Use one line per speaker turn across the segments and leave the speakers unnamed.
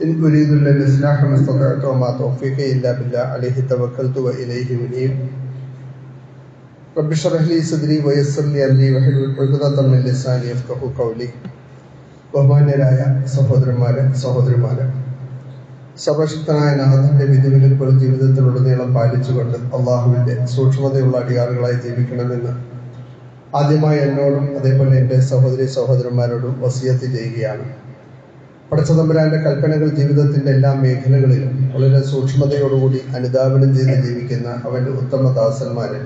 إن أريد إلا الإصلاح ما استطعت وما توفيقي إلا بالله عليه توكلت وإليه أنيب رب اشرح لي صدري ويسر لي أمري واحلل عقدة من لساني يفقهوا قولي ബഹുമാന്യരായ സഹോദരന്മാരെ സഹോദരിമാരെ സർവശക്തനായ നാഥന്റെ വിധിവിലക്കുകൾ ജീവിതത്തിലുടനീളം പാലിച്ചുകൊണ്ട് അള്ളാഹുവിന്റെ സൂക്ഷ്മതയുള്ള അടിയാറുകളായി ജീവിക്കണമെന്ന് ആദ്യമായി എന്നോടും അതേപോലെ എൻ്റെ സഹോദരി സഹോദരന്മാരോടും വസിയത്ത് ചെയ്യുകയാണ് പടച്ചതമ്പുരാന്റെ കൽപ്പനകൾ ജീവിതത്തിന്റെ എല്ലാ മേഖലകളിലും വളരെ സൂക്ഷ്മതയോടുകൂടി അനുദാപനം ചെയ്ത് ജീവിക്കുന്ന അവന്റെ ഉത്തമ ദാസന്മാരെ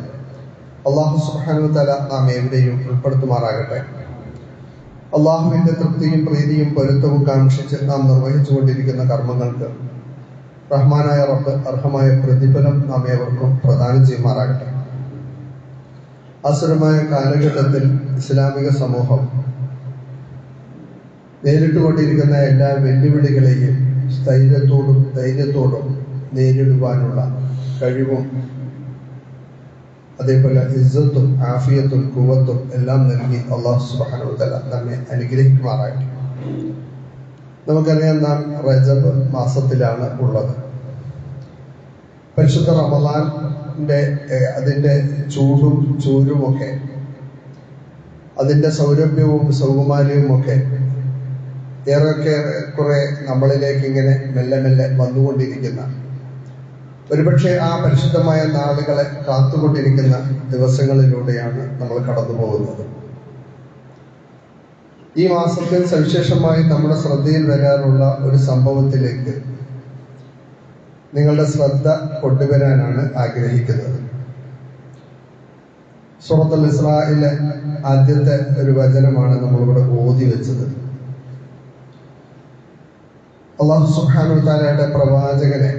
അള്ളാഹു സുബാനു തല നാം എവിടെയും ഉൾപ്പെടുത്തുമാറാകട്ടെ. അള്ളാഹുവിന്റെ തൃപ്തിയും പ്രീതിയും പൊരുത്തവും കാക്ഷിച്ച് നാം നിർവഹിച്ചു കൊണ്ടിരിക്കുന്ന കർമ്മങ്ങൾക്ക് റഹ്മാനായ റബ്ബ് അർഹമായ പ്രതിഫലം നാം ഏവർക്കും പ്രദാനം ചെയ്യുമാറാകട്ടെ. അസുരമായ കാലഘട്ടത്തിൽ ഇസ്ലാമിക സമൂഹം നേരിട്ടുകൊണ്ടിരിക്കുന്ന എല്ലാ വെല്ലുവിളികളെയും സ്ഥൈര്യത്തോടും ധൈര്യത്തോടും നേരിടുവാനുള്ള കഴിവും അതേപോലെ ഇസ്സത്തും ആഫിയത്തും കുവത്തും എല്ലാം നൽകി അള്ളാഹു സുബാനുത്തല നമ്മെ അനുഗ്രഹിക്കുമാറായിട്ട് നമുക്കറിയാം നാം റജബ് മാസത്തിലാണ് ഉള്ളത്. പരിശുദ്ധ റമദാന്റെ അതിന്റെ ചൂടും ചൂരുമൊക്കെ അതിന്റെ സൗരഭ്യവും സൗകുമാര്യവും ഒക്കെ ഏറെയൊക്കെ കുറെ നമ്മളിലേക്ക് ഇങ്ങനെ മെല്ലെ മെല്ലെ വന്നുകൊണ്ടിരിക്കുന്ന. ഒരുപക്ഷെ ആ പരിശുദ്ധമായ നാളുകളെ കാത്തുകൊണ്ടിരിക്കുന്ന ദിവസങ്ങളിലൂടെയാണ് നമ്മൾ കടന്നു പോകുന്നത് ഈ മാസത്തിൽ സവിശേഷമായി നമ്മുടെ ശ്രദ്ധയിൽ വരാനുള്ള ഒരു സംഭവത്തിലേക്ക് നിങ്ങളുടെ ശ്രദ്ധ കൊണ്ടുവരാനാണ് ആഗ്രഹിക്കുന്നത്. സൂറത്തുൽ ഇസ്രായിലെ ആദ്യത്തെ ഒരു വചനമാണ് നമ്മളിവിടെ ഓതി വെച്ചത്. അള്ളാഹു സുഹാനു താലയുടെ പ്രവാചകനെ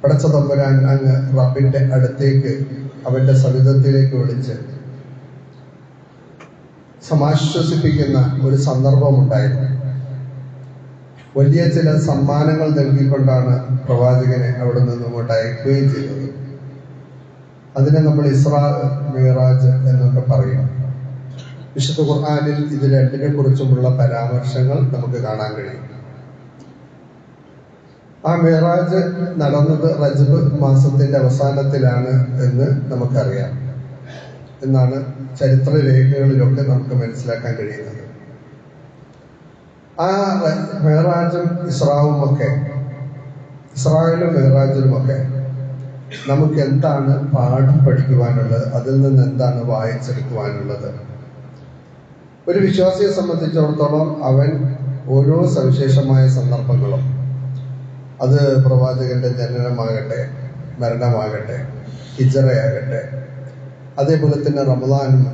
പടച്ച തമ്പുരാൻ അങ്ങ് റബ്ബിന്റെ അടുത്തേക്ക് അവന്റെ സവിധത്തിലേക്ക് വിളിച്ച് സമാശ്വസിപ്പിക്കുന്ന ഒരു സന്ദർഭമുണ്ടായിരുന്നു വലിയ ചില സമ്മാനങ്ങൾ നൽകിക്കൊണ്ടാണ് പ്രവാചകനെ അവിടെ നിന്ന് ഇങ്ങോട്ട് അയക്കുകയും ചെയ്തത്. അതിനെ നമ്മൾ ഇസ്രാ മിറാജ് എന്നൊക്കെ പറയും. വിശുദ്ധ ഖുർആാനിൽ ഇത് രണ്ടിനെ കുറിച്ചുമുള്ള പരാമർശങ്ങൾ നമുക്ക് കാണാൻ കഴിയും. ആ മെഹറാജ് നടന്നത് റജബ് മാസത്തിന്റെ അവസാനത്തിലാണ് എന്ന് നമുക്കറിയാം. എന്നാണ് ചരിത്ര രേഖകളിലൊക്കെ നമുക്ക് മനസ്സിലാക്കാൻ കഴിയുന്നത്. ആ മെഹറാജും ഇസ്രാവും ഒക്കെ ഇസ്രായേലും മേറാജിലും ഒക്കെ നമുക്ക് എന്താണ് പാഠം പഠിക്കുവാനുള്ളത്? അതിൽ നിന്ന് എന്താണ് വായിച്ചെടുക്കുവാനുള്ളത്? ഒരു വിശ്വാസിയെ സംബന്ധിച്ചിടത്തോളം അവൻ ഓരോ സവിശേഷമായ സന്ദർഭങ്ങളും അത് പ്രവാചകന്റെ ജനനമാകട്ടെ മരണമാകട്ടെ ഹിജറയാകട്ടെ അതേപോലെ തന്നെ റമദാനും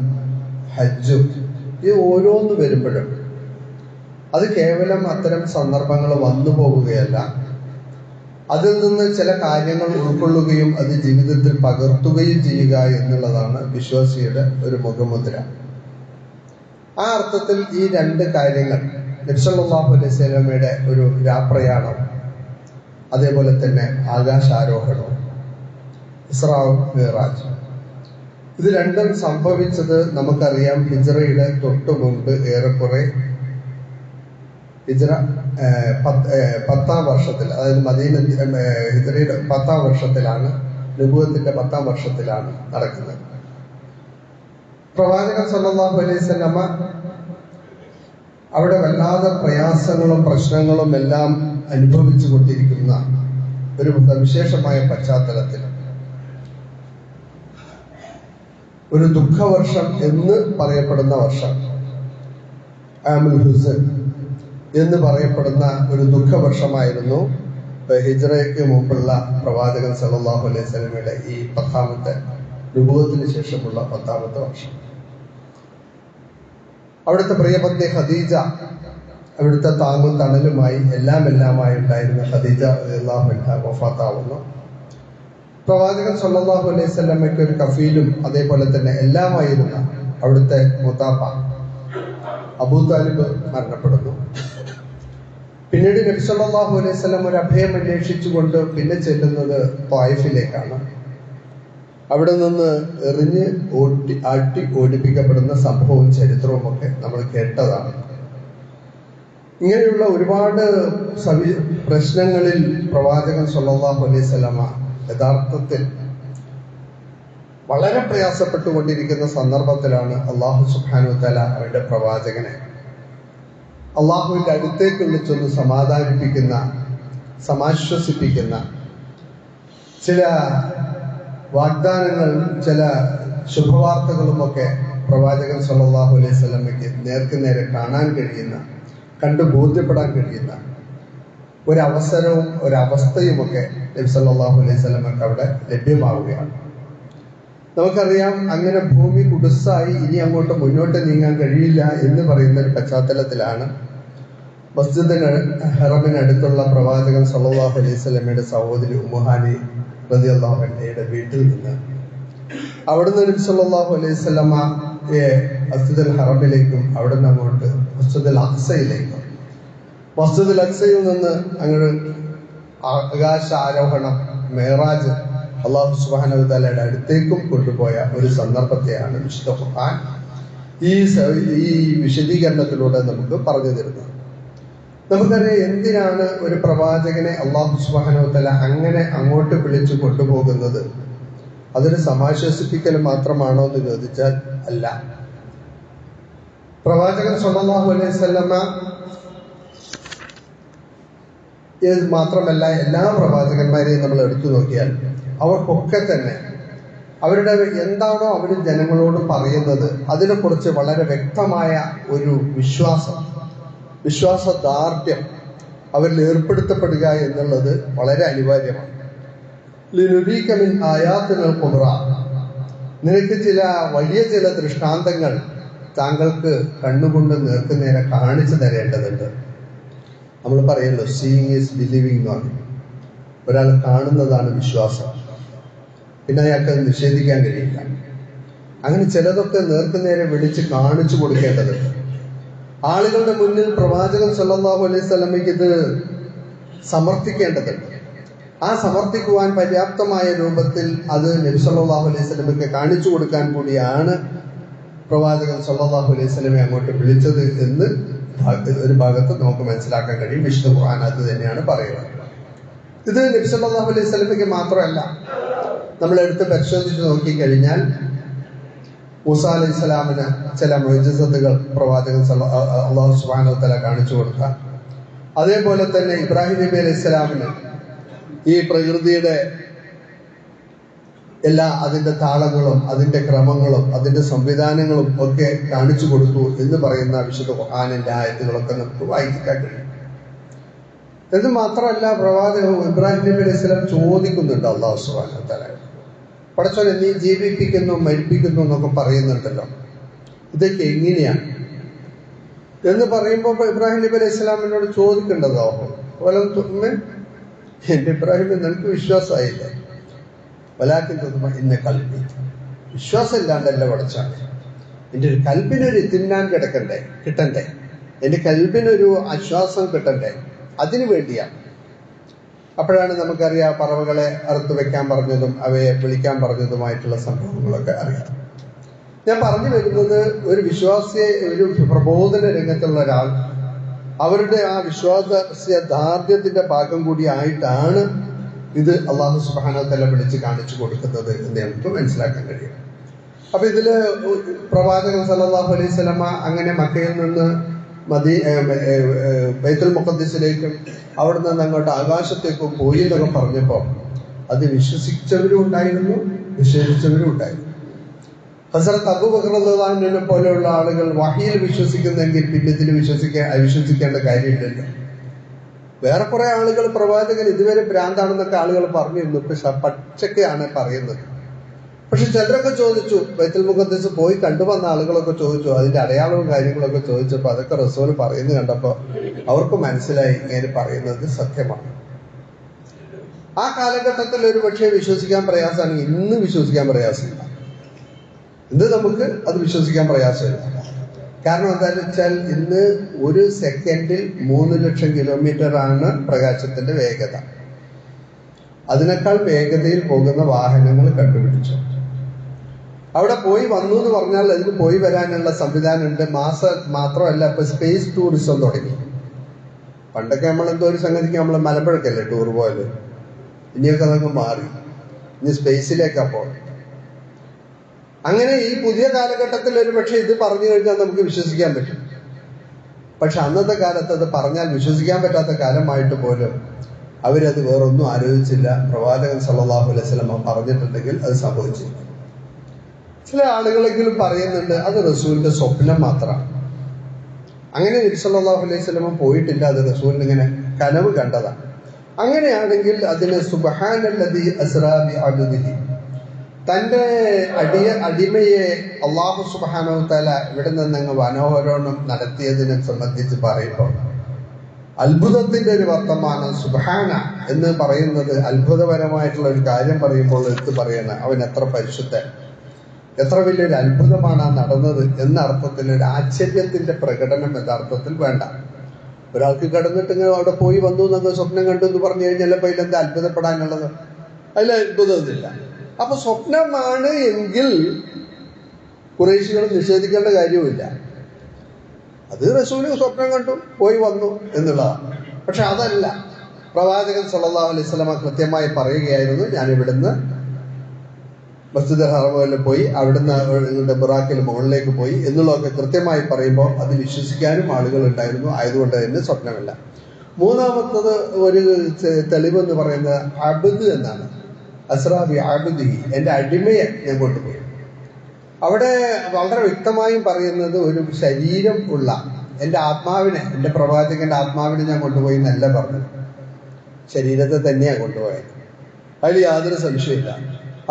ഹജ്ജും ഇത് ഓരോന്ന് വരുമ്പോഴും അത് കേവലം അത്തരം സന്ദർഭങ്ങൾ വന്നു പോകുകയല്ല. അതിൽ നിന്ന് ചില കാര്യങ്ങൾ ഉൾക്കൊള്ളുകയും അത് ജീവിതത്തിൽ പകർത്തുകയും ചെയ്യുക എന്നുള്ളതാണ് വിശ്വാസിയുടെ ഒരു മുഖമുദ്ര. ആ അർത്ഥത്തിൽ ഈ രണ്ട് കാര്യങ്ങൾ നബ്സല്ലാഹു അലൈഹി സ്വലമയുടെ ഒരു രാപ്രയാണം അതേപോലെ തന്നെ ആകാശാരോഹണവും. ഇസ്രാവും മിറാജ്. ഇത് രണ്ടും സംഭവിച്ചത് നമുക്കറിയാം ഹിജറയുടെ തൊട്ടു മുമ്പ് ഏറെക്കുറെ ഹിജറ പത്താം വർഷത്തിൽ അതായത് മദീന ഹിജറയുടെ പത്താം വർഷത്തിലാണ് നുപുവത്തിന്റെ പത്താം വർഷത്തിലാണ് നടക്കുന്നത്. പ്രവാചകൻ സല്ലാഹു അലൈഹി സ്വലമ അവിടെ വല്ലാതെ പ്രയാസങ്ങളും പ്രശ്നങ്ങളും എല്ലാം അനുഭവിച്ചു കൊണ്ടിരിക്കുന്ന ഒരു സവിശേഷമായ പശ്ചാത്തലത്തിൽ. ഒരു ദുഃഖവർഷം എന്ന് പറയപ്പെടുന്ന വർഷം. ആമുൽ ഹുസൻ എന്ന് പറയപ്പെടുന്ന ഒരു ദുഃഖവർഷമായിരുന്നു ഹിജ്റയ്ക്ക് മുമ്പുള്ള പ്രവാചകൻ സല്ലല്ലാഹു അലൈഹി സ്വലമയുടെ ഈ പത്താമത്തെ രൂപത്തിന് ശേഷമുള്ള പത്താമത്തെ വർഷം. അവിടുത്തെ പ്രിയപത്നി ഖദീജ അവിടുത്തെ താങ്ങും തണലുമായി എല്ലാം എല്ലാമായി ഉണ്ടായിരുന്ന ഖദീജ വഫാത്താവുന്നു. പ്രവാചകൻ സല്ലാഹു അലൈഹി സ്വലമയ്ക്ക് ഒരു കഫീലും അതേപോലെ തന്നെ എല്ലാമായിരുന്ന അവിടുത്തെ മുത്താപ്പ അബൂ താലിബ് മരണപ്പെടുന്നു. പിന്നീട് നബി സല്ലാഹു അലൈഹി സ്വലം ഒരു അഭയം അന്വേഷിച്ചുകൊണ്ട് പിന്നെ ചെല്ലുന്നത് ത്വായിഫിലേക്കാണ് അവിടെ നിന്ന് എറിഞ്ഞ് ഓട്ടി ആട്ടി ഓടിപ്പിക്കപ്പെടുന്ന സംഭവവും ചരിത്രവും ഒക്കെ നമ്മൾ കേട്ടതാണ്. ഇങ്ങനെയുള്ള ഒരുപാട് സവി പ്രശ്നങ്ങളിൽ പ്രവാചകൻ സല്ലാഹു അലൈഹി സ്വലമ യഥാർത്ഥത്തിൽ വളരെ പ്രയാസപ്പെട്ടുകൊണ്ടിരിക്കുന്ന സന്ദർഭത്തിലാണ് അള്ളാഹു സുബ്ഹാനഹു തല അവരുടെ പ്രവാചകനെ അള്ളാഹുവിന്റെ അടുത്തേക്ക് വിളിച്ചൊന്ന് സമാധാനിപ്പിക്കുന്ന സമാശ്വസിപ്പിക്കുന്ന ചില വാഗ്ദാനങ്ങൾ ചില ശുഭവാർത്തകളുമൊക്കെ പ്രവാചകൻ സല്ലാഹു അലൈഹി സ്വലമയ്ക്ക് നേർക്കുനേരെ കാണാൻ കഴിയുന്ന കണ്ടു ബോധ്യപ്പെടാൻ കഴിയുന്ന ഒരവസരവും ഒരവസ്ഥയുമൊക്കെ നബി സല്ലല്ലാഹു അലൈഹി സ്വലമക്ക് അവിടെ ലഭ്യമാവുകയാണ്. നമുക്കറിയാം അങ്ങനെ ഭൂമി കുടുസായി ഇനി അങ്ങോട്ട് മുന്നോട്ട് നീങ്ങാൻ കഴിയില്ല എന്ന് പറയുന്ന ഒരു പശ്ചാത്തലത്തിലാണ് മസ്ജിദിന് ഹറമിനടുത്തുള്ള പ്രവാചകൻ സല്ലല്ലാഹു അലൈഹി സ്വലമയുടെ സഹോദരി ഉമ്മുഹാനി റളിയല്ലാഹു അൻഹയുടെ വീട്ടിൽ നിന്ന് അവിടുന്ന് നബി സല്ലല്ലാഹു അലൈഹി സ്വലമയെ മസ്ജിദുൽ ഹറമിലേക്കും അവിടുന്ന് അങ്ങോട്ട് മസ്ജിദുൽ അക്സയിലേക്ക്. മസ്ജിദുൽ അക്സയിൽ നിന്ന് അങ്ങോട്ട് ആകാശ ആരോഹണം മേറാജ് അള്ളാഹു സുബ്ഹാനഹു തആലയുടെ അടുത്തേക്കും കൊണ്ടുപോയ ഒരു സന്ദർഭത്തെയാണ് വിശുദ്ധ ഖുർആൻ ഈ ഈ വിശദീകരണത്തിലൂടെ നമുക്ക് പറഞ്ഞു തരുന്നത്. നമുക്കറിയാം എന്തിനാണ് ഒരു പ്രവാചകനെ അള്ളാഹു സുബ്ഹാനഹു തആല അങ്ങനെ അങ്ങോട്ട് വിളിച്ചു കൊണ്ടുപോകുന്നത്? അതൊരു സമാശ്വസിപ്പിക്കൽ മാത്രമാണോ എന്ന് ചോദിച്ചാൽ അല്ല. പ്രവാചകൻ സ്വന്തമാഹു അലൈഹി സ്വല്ലമ്മ ഇത് മാത്രമല്ല എല്ലാ പ്രവാചകന്മാരെയും നമ്മൾ എടുത്തു നോക്കിയാൽ അവർക്കൊക്കെ തന്നെ അവരുടെ എന്താണോ അവർ ജനങ്ങളോട് പറയുന്നത് അതിനെക്കുറിച്ച് വളരെ വ്യക്തമായ ഒരു വിശ്വാസം വിശ്വാസദാർഢ്യം അവരിൽ ഏർപ്പെടുത്തപ്പെടുക എന്നുള്ളത് വളരെ അനിവാര്യമാണ്. ആയാത്തിനൽ കുബ്ര നിനക്ക് ചില വലിയ ചില ദൃഷ്ടാന്തങ്ങൾ താങ്കൾക്ക് കണ്ണുകൊണ്ട് നേർക്ക് നേരെ കാണിച്ചു തരേണ്ടതുണ്ട്. നമ്മൾ പറയല്ലോ സീയിങ് ഈസ് ബിലീവിങ് എന്ന് പറഞ്ഞു ഒരാൾ കാണുന്നതാണ് വിശ്വാസം. പിന്നെ അയാൾക്ക് നിഷേധിക്കാൻ കഴിയില്ല. അങ്ങനെ ചിലതൊക്കെ നേർക്കുനേരെ വിളിച്ച് കാണിച്ചു കൊടുക്കേണ്ടതുണ്ട്. ആളുകളുടെ മുന്നിൽ പ്രവാചകൻ സല്ലല്ലാഹു അലൈഹി സ്വലമയ്ക്ക് ഇത് സമർത്ഥിക്കേണ്ടതുണ്ട്. ആ സമർത്ഥിക്കുവാൻ പര്യാപ്തമായ രൂപത്തിൽ അത് നബി സല്ലല്ലാഹു അലൈഹി സ്വലമയ്ക്ക് കാണിച്ചു കൊടുക്കാൻ കൂടിയാണ് പ്രവാചകൻ സല്ലാഹു അലൈഹി സ്വലമെ അങ്ങോട്ട് വിളിച്ചത് എന്ന് ഒരു ഭാഗത്ത് നമുക്ക് മനസ്സിലാക്കാൻ കഴിയും. വിഷ്ണു ഖുർആൻ അത് തന്നെയാണ് പറയുന്നത്. ഇത് നബി സല്ലാഹു അലൈഹി സ്വലമയ്ക്ക് മാത്രമല്ല. നമ്മൾ എടുത്ത് പരിശോധിച്ച് നോക്കിക്കഴിഞ്ഞാൽ മൂസ അലൈഹി സ്വലാമിന് ചില മൊയ്ജസത്തുകൾ പ്രവാചകൻ അള്ളാഹു സുബ്ഹാനഹു തല കാണിച്ചു കൊടുത്ത അതേപോലെ തന്നെ ഇബ്രാഹിം നബി അലൈഹി സ്വലാമിന് ഈ പ്രകൃതിയുടെ എല്ലാ അതിന്റെ താളങ്ങളും അതിന്റെ ക്രമങ്ങളും അതിന്റെ സംവിധാനങ്ങളും ഒക്കെ കാണിച്ചു കൊടുത്തു എന്ന് പറയുന്ന വിശുദ്ധ ഖുഹാനിന്റെ ആയത്തുകളൊക്കെ നമുക്ക് വായിക്കാൻ കഴിയും. ഇത് മാത്രമല്ല പ്രവാചകൻ ഇബ്രാഹിം നബി അലൈഹി സ്വലാം ചോദിക്കുന്നുണ്ട് അള്ളാഹു സുബാന പടച്ചോനെ നീ ജീവിപ്പിക്കുന്നു മരിപ്പിക്കുന്നു എന്നൊക്കെ പറയുന്നുണ്ടല്ലോ. ഇതൊക്കെ എങ്ങനെയാണ്? എന്ന് പറയുമ്പോൾ ഇബ്രാഹിം നബി അലൈഹി സ്വലാമിനോട് ചോദിക്കേണ്ടതോ വലം തുമ്മ എന്റെ ഇബ്രാഹിം നിനക്ക് വിശ്വാസമായില്ലേ? വലാക്കിൻ തോന്നുമ്പോൾ ഇന്ന് കൽപ്പി വിശ്വാസം ഇല്ലാണ്ടല്ല വളച്ചാണ് എന്റെ ഒരു കൽപ്പിനൊരു തിന്നാൻ കിടക്കണ്ടേ? കിട്ടണ്ടേ? എന്റെ കൽപ്പിനൊരു ആശ്വാസം കിട്ടണ്ടേ? അതിനു വേണ്ടിയാണ് അപ്പോഴാണ് നമുക്കറിയാം പറവകളെ അറുത്ത് വെക്കാൻ പറഞ്ഞതും അവയെ വിളിക്കാൻ പറഞ്ഞതുമായിട്ടുള്ള സംഭവങ്ങളൊക്കെ അറിയാം. ഞാൻ പറഞ്ഞു വരുന്നത് ഒരു വിശ്വാസിയെ ഒരു പ്രബോധന രംഗത്തുള്ള ഒരാൾ അവരുടെ ആ വിശ്വാസ ദാർഢ്യത്തിന്റെ ഭാഗം കൂടി ആയിട്ടാണ് ഇത് അള്ളാഹു സുബാനത്തല്ല വിളിച്ച് കാണിച്ചു കൊടുക്കുന്നത് എന്ന് നമുക്ക് മനസ്സിലാക്കാൻ കഴിയും. അപ്പൊ ഇതിൽ പ്രവാചകൻ സല്ലല്ലാഹു അലൈഹി സ്വലമ അങ്ങനെ മക്കയിൽ നിന്ന് ഏഹ് ബൈത്തുൽ മുഖദ്സിലേക്കും അവിടെ നിന്ന് അങ്ങോട്ട് ആകാശത്തേക്കും പോയി എന്നൊക്കെ പറഞ്ഞപ്പോൾ അത് വിശ്വസിച്ചവരും ഉണ്ടായിരുന്നു വിശ്വസിച്ചവരും ഉണ്ടായിരുന്നു. ഹസരത്ത് അബുബക്രദാനെ പോലെയുള്ള ആളുകൾ വഹിയിൽ വിശ്വസിക്കുന്നെങ്കിൽ പിന്നെ ഇതിൽ വിശ്വസിക്കാൻ വിശ്വസിക്കേണ്ട കാര്യമില്ലല്ലോ. വേറെ കുറെ ആളുകൾ പ്രവാചകൻ ഇതുവരെ ഭ്രാന്താണെന്നൊക്കെ ആളുകൾ പറഞ്ഞിരുന്നു പക്ഷെ പച്ചക്കെയാണ് പറയുന്നത്. പക്ഷെ ചിലരൊക്കെ ചോദിച്ചു വൈത്തൽ മുഖദ്ദേശ് പോയി കണ്ടുവന്ന ആളുകളൊക്കെ ചോദിച്ചു അതിന്റെ അടയാളവും കാര്യങ്ങളൊക്കെ ചോദിച്ചപ്പോൾ അതൊക്കെ റസൂൽ പറയുന്നത് കണ്ടപ്പോൾ അവർക്ക് മനസ്സിലായി ഇങ്ങനെ പറയുന്നത് സത്യമാണ്. ആ കാലഘട്ടത്തിൽ ഒരു പക്ഷേ വിശ്വസിക്കാൻ പ്രയാസമാണ് ഇന്ന് വിശ്വസിക്കാൻ പ്രയാസമില്ല. ഇന്ന് നമുക്ക് അത് വിശ്വസിക്കാൻ പ്രയാസമില്ല. കാരണം എന്താണെന്ന് വെച്ചാൽ ഇന്ന് ഒരു സെക്കൻഡിൽ മൂന്ന് ലക്ഷം കിലോമീറ്റർ ആണ് പ്രകാശത്തിന്റെ വേഗത. അതിനേക്കാൾ വേഗതയിൽ പോകുന്ന വാഹനങ്ങൾ കണ്ടുപിടിച്ചു. അവിടെ പോയി വന്നു എന്ന് പറഞ്ഞാൽ അതിന് പോയി വരാനുള്ള സംവിധാനം ഉണ്ട്. മാസ മാത്രമല്ല ഇപ്പൊ സ്പേസ് ടൂറിസം തുടങ്ങി. പണ്ടൊക്കെ നമ്മൾ എന്തോ ഒരു സംഗതിക്ക് നമ്മൾ മലമ്പുഴക്കല്ലേ ടൂർ പോയത്? ഇനിയൊക്കെ അതങ്ങ് മാറി. ഇനി സ്പേസിലേക്കാ പോകണം അങ്ങനെ ഈ പുതിയ കാലഘട്ടത്തിൽ ഒരു പക്ഷെ ഇത് പറഞ്ഞു കഴിഞ്ഞാൽ നമുക്ക് വിശ്വസിക്കാൻ പറ്റും. പക്ഷെ അന്നത്തെ കാലത്ത് അത് പറഞ്ഞാൽ വിശ്വസിക്കാൻ പറ്റാത്ത കാലമായിട്ട് പോലും അവരത് വേറൊന്നും ആലോചിച്ചില്ല. പ്രവാചകൻ സല്ലാഹു അലൈഹി വസല്ലം പറഞ്ഞിട്ടുണ്ടെങ്കിൽ അത് സംഭവിച്ചില്ല. ചില ആളുകളെങ്കിലും പറയുന്നുണ്ട് അത് റസൂലിന്റെ സ്വപ്നം മാത്രമാണ്. അങ്ങനെ നബി സല്ലല്ലാഹു അലൈഹി വസല്ലം പോയിട്ടില്ല അത് റസൂലിന് ഇങ്ങനെ കനവ് കണ്ടതാണ്. അങ്ങനെയാണെങ്കിൽ അതിന് സുബ്ഹാനല്ലദി അസ്റാ ബി തന്റെ അടിയ അടിമയെ അള്ളാഹു സുബാനോ തല ഇവിടെ നിന്ന് വനോഹരോണം നടത്തിയതിനെ സംബന്ധിച്ച് പറയുമ്പോൾ അത്ഭുതത്തിന്റെ ഒരു വർത്തമാനം സുബാന എന്ന് പറയുന്നത് അത്ഭുതപരമായിട്ടുള്ള ഒരു കാര്യം പറയുമ്പോൾ എടുത്ത് പറയണ. അവൻ എത്ര പരിശുദ്ധൻ എത്ര വലിയൊരു അത്ഭുതമാണ് ആ നടന്നത് എന്ന അർത്ഥത്തിൽ ഒരു ആശ്ചര്യത്തിന്റെ പ്രകടനം യഥാർത്ഥത്തിൽ വേണ്ട. ഒരാൾക്ക് കിടന്നിട്ട് ഇങ്ങനെ അവിടെ പോയി വന്നു എന്നൊക്കെ സ്വപ്നം കണ്ടു എന്ന് പറഞ്ഞു കഴിഞ്ഞാൽ അപ്പൊ അതിലെന്താ അത്ഭുതപ്പെടാനുള്ളത്? അതിൽ അത്ഭുതമൊന്നുമില്ല. അപ്പൊ സ്വപ്നമാണ് എങ്കിൽ കുറേശികൾ നിഷേധിക്കേണ്ട കാര്യവുമില്ല. അത് റസൂൽ സ്വപ്നം കണ്ടു പോയി വന്നു എന്നുള്ളതാണ്. പക്ഷെ അതല്ല. പ്രവാചകൻ സല്ലാ അലൈഹി വസല്ലമ കൃത്യമായി പറയുകയായിരുന്നു ഞാൻ ഇവിടുന്ന് മസ്ജിദ് ഹറമിൽ പോയി അവിടുന്ന് നിങ്ങളുടെ ബുറാക്കിൽ മുകളിലേക്ക് പോയി എന്നുള്ളതൊക്കെ കൃത്യമായി പറയുമ്പോൾ അത് വിശ്വസിക്കാനും ആളുകൾ ഉണ്ടായിരുന്നു. ആയതുകൊണ്ട് തന്നെ സ്വപ്നമല്ല. മൂന്നാമത്തത് ഒരു തെളിവെന്ന് പറയുന്നത് അബദ് എന്നാണ്. അസ്രാബി അബദി എന്റെ അടിമയെ ഞാൻ കൊണ്ടുപോയി അവിടെ വളരെ വ്യക്തമായും പറയുന്നത് ഒരു ശരീരം ഉള്ള എന്റെ ആത്മാവിനെ എന്റെ പ്രവാചകന്റെ ആത്മാവിനെ ഞാൻ കൊണ്ടുപോയി എന്നല്ല പറഞ്ഞത്. ശരീരത്തെ തന്നെയാണ് കൊണ്ടുപോയത്. അതിൽ യാതൊരു സംശയമില്ല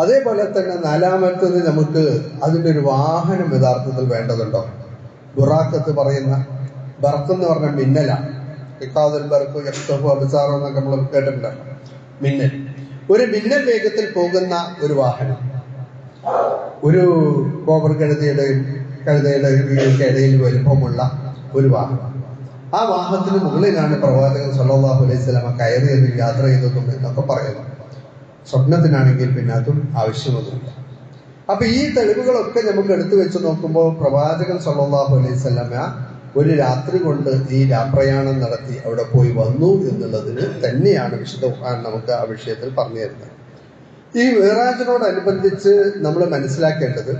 അതേപോലെ തന്നെ നാലാമത്തത് നമുക്ക് അതിന്റെ ഒരു വാഹനം യഥാർത്ഥത്തിൽ വേണ്ടതുണ്ടോ? ബുറാക്കത്ത് പറയുന്ന ബർക്ക് എന്ന് പറഞ്ഞ മിന്നലാണ്. ഇക്കാദൽ ബർക്ക് യഫ്തഫു അബിസാറോ എന്നൊക്കെ നമ്മൾ കേട്ടിട്ടുണ്ടല്ലോ മിന്നൽ. ഒരു മിന്നൽ വേഗത്തിൽ പോകുന്ന ഒരു വാഹനം. ഒരു കോബർ കഴുതയുടെയും കഴുതയുടെയും ഇടയിൽ വലുപ്പമുള്ള ഒരു വാഹനം. ആ വാഹനത്തിന് മുകളിലാണ് പ്രവാചകൻ സല്ലാഹു അലൈഹി സ്വലമ കയറിയതും യാത്ര ചെയ്തതും എന്നൊക്കെ പറയുന്നു സ്വപ്നത്തിനാണെങ്കിൽ പിന്നെ അതും ആവശ്യമൊന്നുമില്ല. അപ്പൊ ഈ തെളിവുകളൊക്കെ നമുക്ക് എടുത്തു വെച്ച് നോക്കുമ്പോൾ പ്രവാചകൻ സല്ലാഹു അലൈഹി സ്വലമ ഒരു രാത്രി കൊണ്ട് ഈ രാപ്രയാണം നടത്തി അവിടെ പോയി വന്നു എന്നുള്ളതിന് തന്നെയാണ് വിശുദ്ധ ഖുർആൻ നമുക്ക് ആ വിഷയത്തിൽ പറഞ്ഞു തരുന്നത് ഈ മിറാജിനോടനുബന്ധിച്ച് നമ്മൾ മനസ്സിലാക്കേണ്ടത്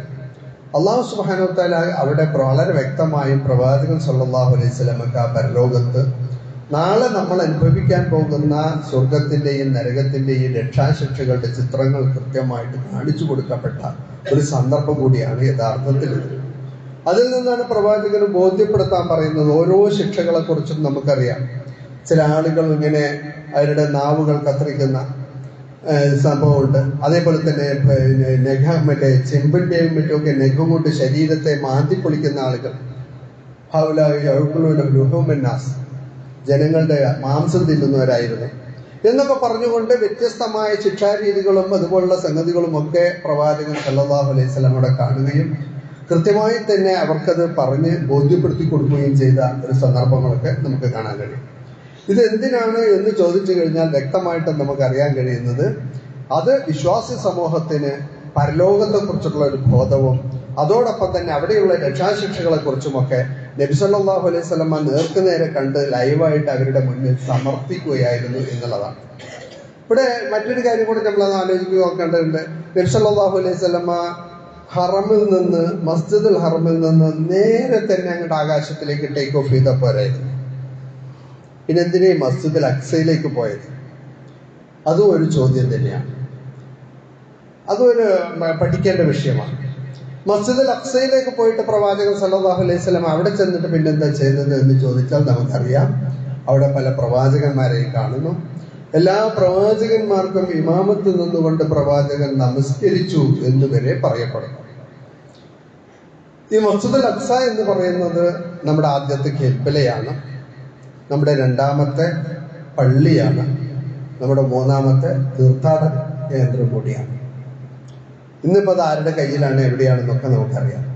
അള്ളാഹു സുബാനോ താല അവിടെ വളരെ വ്യക്തമായും പ്രവാചകൻ സല്ലാഹു അലൈഹി സ്വലമക്ക് ആ പരലോകത്ത് നാളെ നമ്മൾ അനുഭവിക്കാൻ പോകുന്ന സ്വർഗത്തിന്റെയും നരകത്തിന്റെയും രക്ഷാശിക്ഷകളുടെ ചിത്രങ്ങൾ കൃത്യമായിട്ട് കാണിച്ചു കൊടുക്കപ്പെട്ട ഒരു സന്ദർഭം കൂടിയാണ് യഥാർത്ഥത്തിൽ. അതിൽ നിന്നാണ് പ്രവാചകന് ബോധ്യപ്പെടുത്താൻ പറയുന്നത് ഓരോ ശിക്ഷകളെ കുറിച്ചും നമുക്കറിയാം. ചില ആളുകൾ ഇങ്ങനെ അവരുടെ നാവുകൾ കത്തിരിക്കുന്ന സംഭവമുണ്ട്. അതേപോലെ തന്നെ പിന്നെ മറ്റേ ചെമ്പിന്റെയും മറ്റുമൊക്കെ നഖം കൊണ്ട് ശരീരത്തെ മാന്തി പൊളിക്കുന്ന ആളുകൾ. ഹൗലുഹുമെന്നാസ് ജനങ്ങളുടെ മാംസം തിന്നുന്നവരായിരുന്നു. എന്നൊക്കെ പറഞ്ഞുകൊണ്ട് വ്യത്യസ്തമായ ശിക്ഷാരീതികളും അതുപോലുള്ള സംഗതികളും ഒക്കെ പ്രവാചകൻ സല്ലാഹു അലൈഹി സ്വലമോടെ കാണുകയും കൃത്യമായി തന്നെ അവർക്കത് പറഞ്ഞ് ബോധ്യപ്പെടുത്തി കൊടുക്കുകയും ചെയ്ത ഒരു സന്ദർഭങ്ങളൊക്കെ നമുക്ക് കാണാൻ കഴിയും. ഇത് എന്തിനാണ് എന്ന് ചോദിച്ചു കഴിഞ്ഞാൽ വ്യക്തമായിട്ട് നമുക്ക് അറിയാൻ കഴിയുന്നത് അത് വിശ്വാസി സമൂഹത്തിന് പരലോകത്തെക്കുറിച്ചുള്ള ഒരു ബോധവും അതോടൊപ്പം തന്നെ അവിടെയുള്ള രക്ഷാശിക്ഷകളെ കുറിച്ചുമൊക്കെ നബിസല്ലാഹു അലൈഹി സ്വലമ നേർക്കുനേരെ കണ്ട് ലൈവായിട്ട് അവരുടെ മുന്നിൽ സമർപ്പിക്കുകയായിരുന്നു എന്നുള്ളതാണ്. ഇവിടെ മറ്റൊരു കാര്യം കൂടെ നമ്മൾ ആലോചിക്കുക നോക്കേണ്ടതുണ്ട് നബിസല്ലാഹു അലൈഹി സ്വലമ ഹറമിൽ നിന്ന് മസ്ജിദുൽ ഹറമിൽ നിന്ന് നേരെ തന്നെ അങ്ങോട്ട് ആകാശത്തിലേക്ക് ടേക്ക് ഓഫ് ചെയ്ത പോരായിരുന്നു പിന്നെ എന്തിനേ ഈ മസ്ജിദുൽ അക്സയിലേക്ക് പോയത്? അതും ഒരു ചോദ്യം തന്നെയാണ്. അതും ഒരു പഠിക്കേണ്ട വിഷയമാണ്. മസ്ജിദുൽ അക്സയിലേക്ക് പോയിട്ട് പ്രവാചകൻ സല്ലാഹു അലൈഹി സ്വലം അവിടെ ചെന്നിട്ട് പിന്നെന്താ ചെയ്തത് എന്ന് ചോദിച്ചാൽ നമുക്കറിയാം. അവിടെ പല പ്രവാചകന്മാരെയും കാണുന്നു. എല്ലാ പ്രവാചകന്മാർക്കും ഇമാമത്ത് നിന്നുകൊണ്ട് പ്രവാചകൻ നമസ്കരിച്ചു എന്ന് വരെ പറയപ്പെടുന്നു. ഈ മസ്ജിദുൽ അക്സ എന്ന് പറയുന്നത് നമ്മുടെ ആദ്യത്തെ കെൽപ്പലയാണ് നമ്മുടെ രണ്ടാമത്തെ പള്ളിയാണ്. നമ്മുടെ മൂന്നാമത്തെ തീർത്ഥാടന കേന്ദ്രം കൂടിയാണ്. ഇന്നിപ്പോൾ അത് ആരുടെ കയ്യിലാണ് എവിടെയാണെന്നൊക്കെ നമുക്കറിയാം.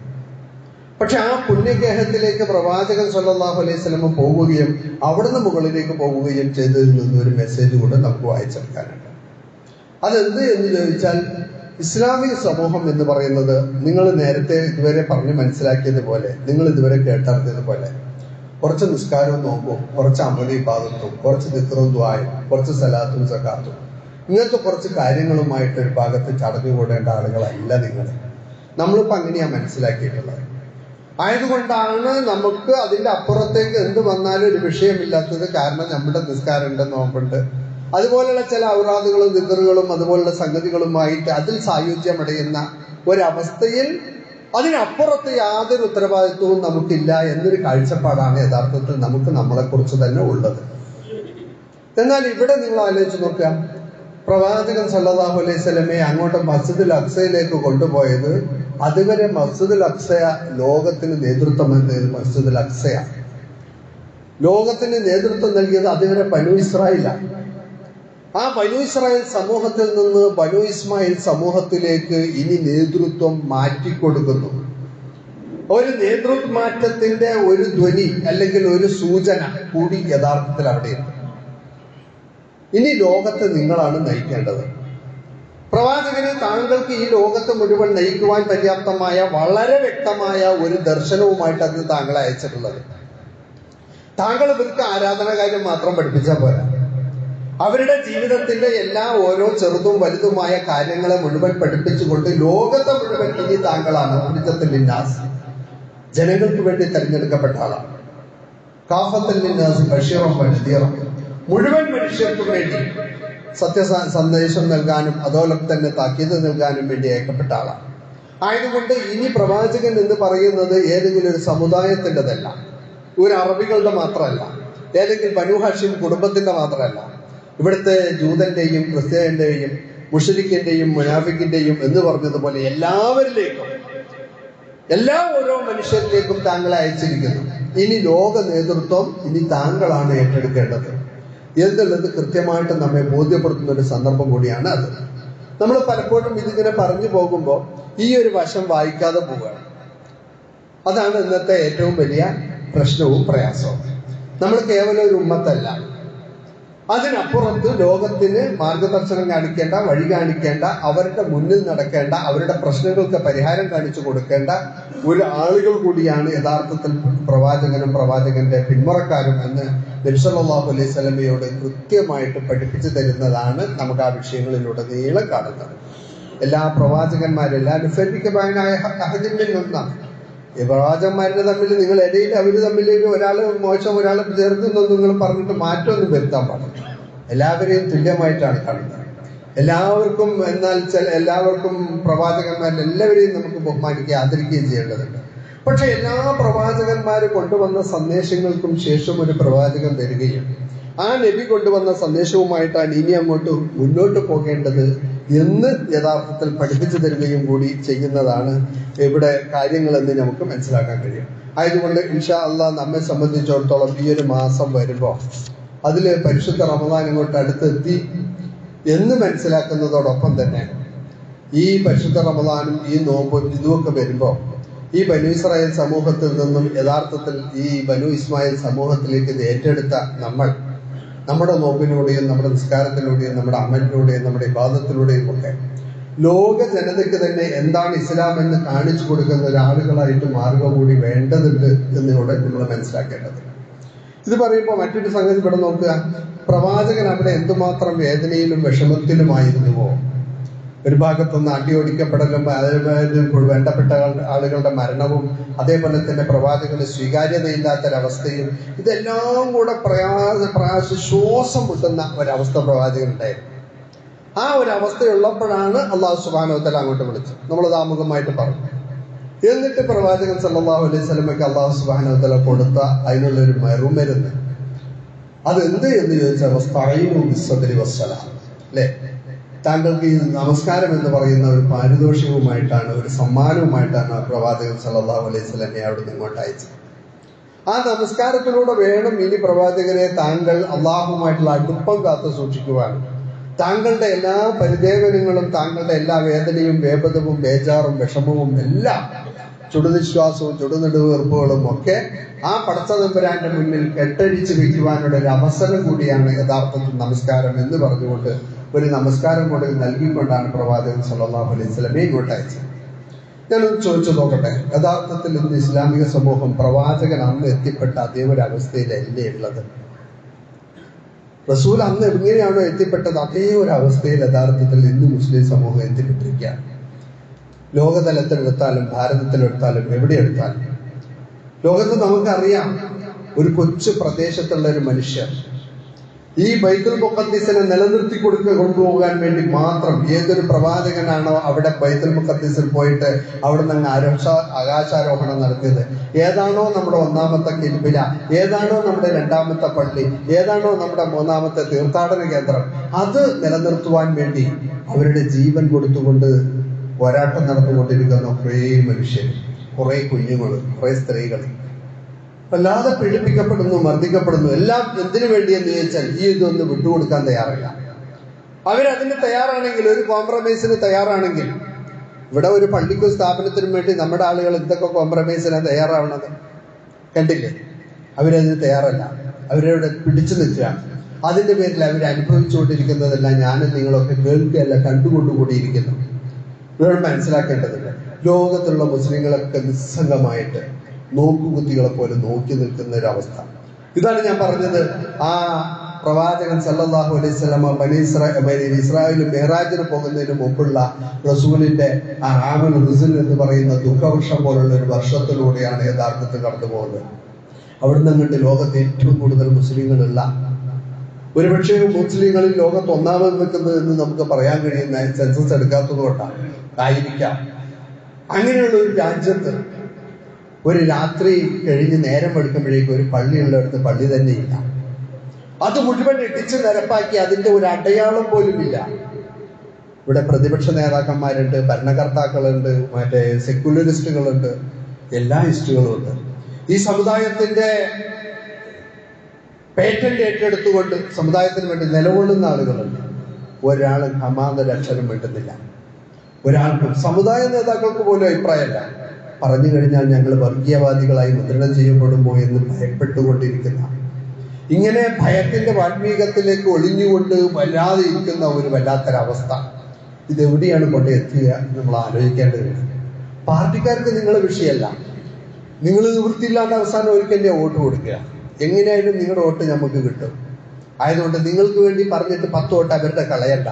പക്ഷെ ആ പുണ്യഗ്രഹത്തിലേക്ക് പ്രവാചകൻ സല്ലാഹു അലൈഹി സ്വലമ പോവുകയും അവിടുന്ന് മുകളിലേക്ക് പോവുകയും ചെയ്തതിൽ നിന്ന് ഒരു മെസ്സേജ് കൂടെ നമുക്ക് വായിച്ചെടുക്കാനുണ്ട്. അതെന്ത് എന്ന് ചോദിച്ചാൽ ഇസ്ലാമിക സമൂഹം എന്ന് പറയുന്നത് നിങ്ങൾ നേരത്തെ ഇതുവരെ പറഞ്ഞ് മനസ്സിലാക്കിയതുപോലെ നിങ്ങൾ ഇതുവരെ കേട്ടറിഞ്ഞതുപോലെ കുറച്ച് നിസ്കാരവും നോക്കും കുറച്ച് അമലി ഭാഗത്തും കുറച്ച് ദിക്കറും ദ്വായും കുറച്ച് സലാത്തും സക്കാത്തും. ഇങ്ങനത്തെ കുറച്ച് കാര്യങ്ങളുമായിട്ട് ഒരു ഭാഗത്ത് ചടഞ്ഞുകൂടേണ്ട ആളുകളല്ല നിങ്ങൾ. നമ്മളിപ്പോൾ അങ്ങനെയാണ് മനസ്സിലാക്കിയിട്ടുള്ളത്. ആയതുകൊണ്ടാണ് നമുക്ക് അതിന്റെ അപ്പുറത്തേക്ക് എന്ത് വന്നാലും ഒരു വിഷയമില്ലാത്തത് കാരണം നമ്മുടെ നിസ്കാരം നിസ്കാരമുണ്ട് നോമ്പുണ്ട് അതുപോലെയുള്ള ചില ഔറാദുകളും ദിക്കറുകളും അതുപോലുള്ള സംഗതികളുമായിട്ട് അതിൽ സായുജ്യമടയുന്ന ഒരവസ്ഥയിൽ അതിനപ്പുറത്ത് യാതൊരു ഉത്തരവാദിത്വവും നമുക്കില്ല എന്നൊരു കാഴ്ചപ്പാടാണ് യഥാർത്ഥത്തിൽ നമുക്ക് നമ്മളെക്കുറിച്ച് തന്നെ ഉള്ളത്. എന്നാൽ ഇവിടെ നിങ്ങൾ ആലോചിച്ച് നോക്കുക. പ്രവാചകൻ സല്ലാഹു അലൈഹി സ്വലമെ അങ്ങോട്ട് മസ്ജിദുൽ അക്സയിലേക്ക് കൊണ്ടുപോയത് അതുവരെ മസ്ജിദുൽ അക്സയ ലോകത്തിന് നേതൃത്വം നൽകിയത് മസ്ജിദുൽ അക്സയാണ് ലോകത്തിന് നേതൃത്വം നൽകിയത് അതുവരെ ബനു ഇസ്രായേലാണ് ആ ബനു ഇസ്രായേൽ സമൂഹത്തിൽ നിന്ന് ബനു ഇസ്മായിൽ സമൂഹത്തിലേക്ക് ഇനി നേതൃത്വം മാറ്റിക്കൊടുക്കുന്നു. ഒരു നേതൃത്വ മാറ്റത്തിന്റെ ഒരു ധ്വനി അല്ലെങ്കിൽ ഒരു സൂചന കൂടി യഥാർത്ഥത്തിൽ അവിടെയുണ്ട് ഇനി ലോകത്തെ നിങ്ങളാണ് നയിക്കേണ്ടത്. പ്രവാചകന് താങ്കൾക്ക് ഈ ലോകത്തെ മുഴുവൻ നയിക്കുവാൻ പര്യാപ്തമായ വളരെ വ്യക്തമായ ഒരു ദർശനവുമായിട്ട് അന്ന് താങ്കളെ അയച്ചിട്ടുള്ളത്. താങ്കൾ ഇവർക്ക് ആരാധനകാര്യം മാത്രം പഠിപ്പിച്ചാൽ പോരാ. അവരുടെ ജീവിതത്തിന്റെ എല്ലാ ഓരോ ചെറുതും വലുതുമായ കാര്യങ്ങളെ മുഴുവൻ പഠിപ്പിച്ചുകൊണ്ട് ലോകത്തെ മുഴുവൻ ഇനി താങ്കളാണ് പിടിച്ചത്തിൽ ലിന്നാസ് ജനങ്ങൾക്ക് വേണ്ടി തെരഞ്ഞെടുക്കപ്പെട്ട ആളാണ്. കാഫത്തിൽ ലിന്നാസ് ബഷീറും നദീറും മുഴുവൻ മനുഷ്യർക്കും വേണ്ടി സത്യ സന്ദേശം നൽകാനും അതോടൊപ്പം തന്നെ താക്കീത് നൽകാനും വേണ്ടി അയക്കപ്പെട്ട ആളാണ്. ആയതുകൊണ്ട് ഇനി പ്രവാചകൻ എന്ന് പറയുന്നത് ഏതെങ്കിലും ഒരു സമുദായത്തിന്റെതല്ല. ഒരു അറബികളുടെ മാത്രമല്ല. ഏതെങ്കിലും പനുഹാഷ്യം കുടുംബത്തിന്റെ മാത്രമല്ല. ഇവിടുത്തെ ജൂതന്റെയും ക്രിസ്ത്യാനിന്റെയും മുഷരിക്കിന്റെയും മുനാഫിക്കിന്റെയും എന്ന് പറഞ്ഞതുപോലെ എല്ലാവരിലേക്കും എല്ലാ ഓരോ മനുഷ്യരിലേക്കും താങ്കളെ അയച്ചിരിക്കുന്നു. ഇനി ലോക നേതൃത്വം ഇനി താങ്കളാണ് ഏറ്റെടുക്കേണ്ടത്. എന്നുള്ളത് കൃത്യമായിട്ട് നമ്മെ ബോധ്യപ്പെടുത്തുന്ന ഒരു സന്ദർഭം കൂടിയാണ് അത്. നമ്മൾ പലപ്പോഴും ഇതിങ്ങനെ പറഞ്ഞു പോകുമ്പോൾ ഈ ഒരു വശം വായിക്കാതെ പോവുകയാണ്. അതാണ് ഇന്നത്തെ ഏറ്റവും വലിയ പ്രശ്നവും പ്രയാസവും. നമ്മൾ കേവലം ഒരു ഉമ്മത്തല്ല. അതിനപ്പുറത്ത് ലോകത്തിന് മാർഗദർശനം കാണിക്കേണ്ട വഴി കാണിക്കേണ്ട അവരുടെ മുന്നിൽ നടക്കേണ്ട അവരുടെ പ്രശ്നങ്ങൾക്ക് പരിഹാരം കാണിച്ചു കൊടുക്കേണ്ട ഒരു ആളുകൾ കൂടിയാണ് യഥാർത്ഥത്തിൽ പ്രവാചകനും പ്രവാചകന്റെ പിന്മുറക്കാരും എന്ന് നബിസല്ലാഹു അലൈഹി സ്വലമയോട് കൃത്യമായിട്ട് പഠിപ്പിച്ചു തരുന്നതാണ് നമുക്ക് ആ വിഷയങ്ങളിലൂടെ നീളം കാണുന്നത്. എല്ലാ പ്രവാചകന്മാരും എല്ലാ അനുസരിക്കമായ അഹജിന്റെ ഒന്നാണ് ഈ പ്രവാചകന്മാരുടെ തമ്മിൽ നിങ്ങൾ ഇടയിൽ അവർ തമ്മിൽ ഒരാൾ മോശം ഒരാൾ ചേർക്കുന്നൊന്നും നിങ്ങൾ പറഞ്ഞിട്ട് മാറ്റമൊന്നും വരുത്താൻ പാടില്ല. എല്ലാവരെയും തുല്യമായിട്ടാണ് കാണുന്നത്. എല്ലാവർക്കും എന്നാൽ ചില എല്ലാവർക്കും പ്രവാചകന്മാരിൽ എല്ലാവരെയും നമുക്ക് ബഹുമാനിക്കുകയും ആദരിക്കുകയും ചെയ്യേണ്ടതുണ്ട്. പക്ഷെ എല്ലാ പ്രവാചകന്മാരും കൊണ്ടുവന്ന സന്ദേശങ്ങൾക്കും ശേഷം ഒരു പ്രവാചകൻ വരികയും ആ നബി കൊണ്ടുവന്ന സന്ദേശവുമായിട്ടാണ് ഇനി അങ്ങോട്ട് മുന്നോട്ട് പോകേണ്ടത് എന്ന് യഥാർത്ഥത്തിൽ പഠിപ്പിച്ചു തരികയും കൂടി ചെയ്യുന്നതാണ് ഇവിടെ കാര്യങ്ങളെന്ന് നമുക്ക് മനസ്സിലാക്കാൻ കഴിയും. ആയതുകൊണ്ട് ഇൻഷാ അള്ളാഹ് നമ്മെ സംബന്ധിച്ചിടത്തോളം ഈ ഒരു മാസം വരുമ്പോൾ അതിൽ പരിശുദ്ധ റമദാൻ ഇങ്ങോട്ട് അടുത്തെത്തി എന്ന് മനസ്സിലാക്കുന്നതോടൊപ്പം തന്നെ ഈ പരിശുദ്ധ റമദാനും ഈ നോമ്പും ഇതുമൊക്കെ വരുമ്പോൾ ഈ ബനു ഇസ്രായേൽ സമൂഹത്തിൽ നിന്നും യഥാർത്ഥത്തിൽ ഈ ബനു ഇസ്മായിൽ സമൂഹത്തിലേക്ക് ഇത് ഏറ്റെടുത്ത നമ്മൾ നമ്മുടെ നോമ്പിലൂടെയും നമ്മുടെ നിസ്കാരത്തിലൂടെയും നമ്മുടെ അമലിലൂടെയും നമ്മുടെ വിവാദത്തിലൂടെയും ഒക്കെ ലോക ജനതയ്ക്ക് തന്നെ എന്താണ് ഇസ്ലാം എന്ന് കാണിച്ചു കൊടുക്കുന്ന ഒരാളുകളായിട്ട് മാറുക കൂടി വേണ്ടതുണ്ട് എന്നിവിടെ നമ്മൾ മനസ്സിലാക്കേണ്ടത്. ഇത് പറയുമ്പോൾ മറ്റൊരു സംഗതി ഇവിടെ നോക്കുക. പ്രവാചകൻ അവിടെ എന്തുമാത്രം വേദനയിലും വിഷമത്തിലുമായിരുന്നുവോ? ഒരു ഭാഗത്തുനിന്ന് അടിയൊടിക്കപ്പെടലും അതേപോലെ വേണ്ടപ്പെട്ട ആളുകളുടെ മരണവും അതേപോലെ തന്നെ പ്രവാചകന് സ്വീകാര്യതയില്ലാത്തൊരവസ്ഥയും ഇതെല്ലാം കൂടെ പ്രയാസ പ്രയാസ ശ്വാസം മുട്ടുന്ന ഒരവസ്ഥ പ്രവാചകനുണ്ടായിരുന്നു. ആ ഒരു അവസ്ഥയുള്ളപ്പോഴാണ് അള്ളാഹു സുബാനോത്തല അങ്ങോട്ട് വിളിച്ചത്. നമ്മൾ ആമുഖമായിട്ട് പറഞ്ഞു. എന്നിട്ട് പ്രവാചകൻ സല്ലാഹു അലൈഹി സ്വലമയ്ക്ക് അള്ളാഹു സുബാനോത്തല കൊടുത്ത അതിനുള്ള ഒരു മറുമരുന്ന്. അതെന്ത് എന്ന് ചോദിച്ചാൽ അല്ലേ? താങ്കൾക്ക് ഈ നമസ്കാരം എന്ന് പറയുന്ന ഒരു പാരിതോഷികവുമായിട്ടാണ് ഒരു സമ്മാനവുമായിട്ടാണ് പ്രവാചകൻ സല്ലല്ലാഹു അലൈഹി സ്വലമെ അവിടുന്ന് ഇങ്ങോട്ട് അയച്ചത്. ആ നമസ്കാരത്തിലൂടെ വേണം ഇനി പ്രവാചകരെ താങ്കൾ അള്ളാഹുമായിട്ടുള്ള അടുപ്പം കാത്തു സൂക്ഷിക്കുവാൻ. താങ്കളുടെ എല്ലാ പരിദേവനങ്ങളും താങ്കളുടെ എല്ലാ വേദനയും വേപതവും ബേജാറും വിഷമവും എല്ലാം ചുടുനിശ്വാസവും ചുടുനെടുവീർപ്പുകളും ഒക്കെ ആ പടച്ചതമ്പുരാന്റെ മുന്നിൽ കെട്ടഴിച്ച് വെക്കുവാനുള്ള ഒരു അവസരം കൂടിയാണ് യഥാർത്ഥത്തിൽ നമസ്കാരം എന്ന് പറഞ്ഞുകൊണ്ട് ഒരു നമസ്കാരം കൊണ്ട് നൽകിക്കൊണ്ടാണ് പ്രവാചകൻ സല്ലാഹു അലൈഹി സ്വലമെ ഇങ്ങോട്ട് അയച്ചത്. ഞാനൊന്ന് ചോദിച്ചു നോക്കട്ടെ യഥാർത്ഥത്തിൽ ഇന്ന് ഇസ്ലാമിക സമൂഹം പ്രവാചകൻ അന്ന് എത്തിപ്പെട്ട അതേ ഒരു അവസ്ഥയിലല്ലേ ഉള്ളത്? റസൂൽ അന്ന് എങ്ങനെയാണോ എത്തിപ്പെട്ടത് അതേ ഒരു അവസ്ഥയിൽ യഥാർത്ഥത്തിൽ ഇന്ന് മുസ്ലിം സമൂഹം എത്തിപ്പെട്ടിരിക്കുകയാണ്. ലോകതലത്തിലെടുത്താലും ഭാരതത്തിലെടുത്താലും എവിടെ എടുത്താലും ലോകത്ത് നമുക്കറിയാം ഒരു കൊച്ചു പ്രദേശത്തുള്ള ഒരു മനുഷ്യർ ഈ ബൈബിൾ മുഖദ്ദിസിനെ നിലനിർത്തി കൊടുക്ക കൊണ്ടുപോകാൻ വേണ്ടി മാത്രം ഏതൊരു പ്രവാചകനാണോ അവിടെ ബൈബിൾ മുഖദ്ദിസിൽ പോയിട്ട് അവിടെ നിന്ന് ആരോക്ഷ ആകാശാരോഹണം നടത്തിയത്. ഏതാണോ നമ്മുടെ ഒന്നാമത്തെ കിൽബില ഏതാണോ നമ്മുടെ രണ്ടാമത്തെ പള്ളി ഏതാണോ നമ്മുടെ മൂന്നാമത്തെ തീർത്ഥാടന കേന്ദ്രം അത് നിലനിർത്തുവാൻ വേണ്ടി അവരുടെ ജീവൻ കൊടുത്തുകൊണ്ട് പോരാട്ടം നടന്നുകൊണ്ടിരിക്കുന്ന കുറേ മനുഷ്യർ കുറേ കുഞ്ഞുങ്ങൾ കുറേ സ്ത്രീകൾ. വല്ലാതെ പീഡിപ്പിക്കപ്പെടുന്നു മർദ്ദിക്കപ്പെടുന്നു. എല്ലാം എന്തിനു വേണ്ടിയെന്ന് ചോദിച്ചാൽ ഈ ഇതൊന്ന് വിട്ടുകൊടുക്കാൻ തയ്യാറില്ല. അവരതിന് തയ്യാറാണെങ്കിൽ ഒരു കോംപ്രമൈസിന് തയ്യാറാണെങ്കിൽ ഇവിടെ ഒരു പള്ളിക്കും സ്ഥാപനത്തിനും വേണ്ടി നമ്മുടെ ആളുകൾ എന്തൊക്കെ കോംപ്രമൈസിനാണ് തയ്യാറാവണത് കണ്ടില്ലേ? അവരതിന് തയ്യാറല്ല. അവരവിടെ പിടിച്ചു നിൽക്കുകയാണ്. അതിന്റെ പേരിൽ അവർ അനുഭവിച്ചുകൊണ്ടിരിക്കുന്നതെല്ലാം ഞാനും നിങ്ങളൊക്കെ കേൾക്കുകയല്ല കണ്ടുകൊണ്ടുകൂടിയിരിക്കുന്നു. ഇവർ മനസ്സിലാക്കേണ്ടതുണ്ട്. ലോകത്തുള്ള മുസ്ലിങ്ങളൊക്കെ നിസ്സംഗമായിട്ട് നോക്കുകുത്തികളെ പോലെ നോക്കി നിൽക്കുന്ന ഒരു അവസ്ഥ ഇതാണ് ഞാൻ പറഞ്ഞത്. ആ പ്രവാചകൻ സല്ലാഹു അലൈഹി സ്വലമ ബനി ഇസ്രായേൽ മേറാജിന് പോകുന്നതിന് മുമ്പുള്ള റസൂലിന്റെ ആ ആമുൽ റുസുൽ എന്ന് പറയുന്ന ദുഃഖവർഷം പോലുള്ള ഒരു വർഷത്തിലൂടെയാണ് യഥാർത്ഥത്തിൽ കടന്നു പോകുന്നത്. അവിടുന്ന് അങ്ങോട്ട് ലോകത്ത് ഏറ്റവും കൂടുതൽ മുസ്ലിങ്ങളുള്ള ഒരുപക്ഷെ മുസ്ലിങ്ങളിൽ ലോകത്ത് ഒന്നാമത് നിൽക്കുന്നത് എന്ന് നമുക്ക് പറയാൻ കഴിയുന്ന സെൻസസ് എടുക്കാത്തത് കൊണ്ടാണ് ആയിരിക്കാം. അങ്ങനെയുള്ള ഒരു രാജ്യത്ത് ഒരു രാത്രി കഴിഞ്ഞ് നേരം എടുക്കുമ്പോഴേക്കും ഒരു പള്ളിയുള്ളിടത്ത് പള്ളി തന്നെ ഇല്ല. അത് മുഴുവൻ ഇടിച്ച് നിരപ്പാക്കി അതിന്റെ ഒരു അടയാളം പോലും ഇല്ല. ഇവിടെ പ്രതിപക്ഷ നേതാക്കന്മാരുണ്ട് ഭരണകർത്താക്കളുണ്ട് മറ്റേ സെക്യുലറിസ്റ്റുകളുണ്ട് എല്ലാ ഇസ്റ്റുകളും ഉണ്ട്. ഈ സമുദായത്തിന്റെ പേറ്റന്റ് ഏറ്റെടുത്തുകൊണ്ട് സമുദായത്തിന് വേണ്ടി നിലകൊള്ളുന്ന ആളുകളുണ്ട്. ഒരാൾ ഹമാന്നൊരു അക്ഷരം വേണ്ടുന്നില്ല ഒരാൾക്കും സമുദായ നേതാക്കൾക്ക് പോലും അഭിപ്രായമല്ല. പറഞ്ഞു കഴിഞ്ഞാൽ ഞങ്ങൾ വർഗീയവാദികളായി മുദ്രണം ചെയ്യപ്പെടുമോ എന്ന് ഭയപ്പെട്ടുകൊണ്ടിരിക്കുന്ന ഇങ്ങനെ ഭയത്തിന്റെ വാൽമീകത്തിലേക്ക് ഒളിഞ്ഞുകൊണ്ട് വല്ലാതെ ഇരിക്കുന്ന ഒരു വല്ലാത്തൊരവസ്ഥ. ഇത് എവിടെയാണ് കൊണ്ട് എത്തുക നമ്മൾ ആലോചിക്കേണ്ടതുണ്ട് പാർട്ടിക്കാർക്ക് നിങ്ങളെ വിഷയമല്ല. നിങ്ങൾ നിവൃത്തിയില്ലാണ്ട് അവസാനം ഒരിക്കലേ വോട്ട് കൊടുക്കുക. എങ്ങനെയായാലും നിങ്ങളുടെ വോട്ട് നമുക്ക് കിട്ടും. ആയതുകൊണ്ട് നിങ്ങൾക്ക് വേണ്ടി പറഞ്ഞിട്ട് പത്ത് വോട്ട് അവരുടെ കളയണ്ട.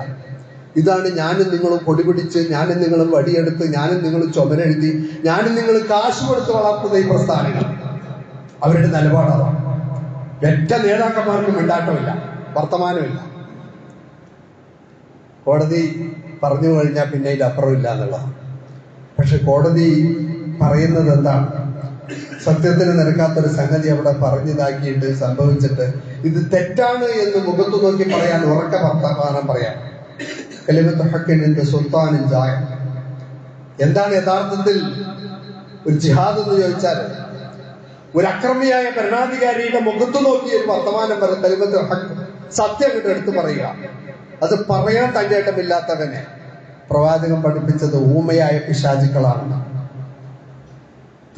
ഇതാണ് ഞാനും നിങ്ങളും പൊടി പിടിച്ച് ഞാനും നിങ്ങളും വടിയെടുത്ത് ഞാനും നിങ്ങളും ചുമരെഴുതി ഞാനും നിങ്ങൾ കാശ് കൊടുത്ത് വളർത്തുന്ന ഈ പ്രസ്ഥാനങ്ങൾ. അവരുടെ നിലപാടാണ് ഒറ്റ നേതാക്കന്മാർക്കും മിണ്ടാട്ടമില്ല വർത്തമാനമില്ല. കോടതി പറഞ്ഞു കഴിഞ്ഞാൽ പിന്നെ ഇതിലപ്പുറമില്ല എന്നുള്ളതാണ് പക്ഷെ കോടതി പറയുന്നത് എന്താണ്? സത്യത്തിന് നിരക്കാത്തൊരു സംഗതി അവിടെ പറഞ്ഞിതാക്കിയിട്ട് സംഭവിച്ചിട്ട് ഇത് തെറ്റാണ് എന്ന് മുഖത്തു നോക്കി പറയാൻ ഉറക്ക വർത്തമാനം പറയാം. കലിമത്ത് എന്താണ് യഥാർത്ഥത്തിൽ ഒരു ജിഹാദ് എന്ന് ചോദിച്ചാൽ? ഒരു അക്രമിയായ ഭരണാധികാരിയുടെ മുഖത്ത് നോക്കി ഒരു വർത്തമാനം പറയും കലിമത്ത് ഹക്ക് സത്യം അങ്ങോട്ട് എടുത്തു പറയുക. അത് പറയാൻ തങ്കേട്ടമില്ലാത്തവനെ പ്രവാചകം പഠിപ്പിച്ചത് ഊമയായ പിശാചുക്കളാണ്.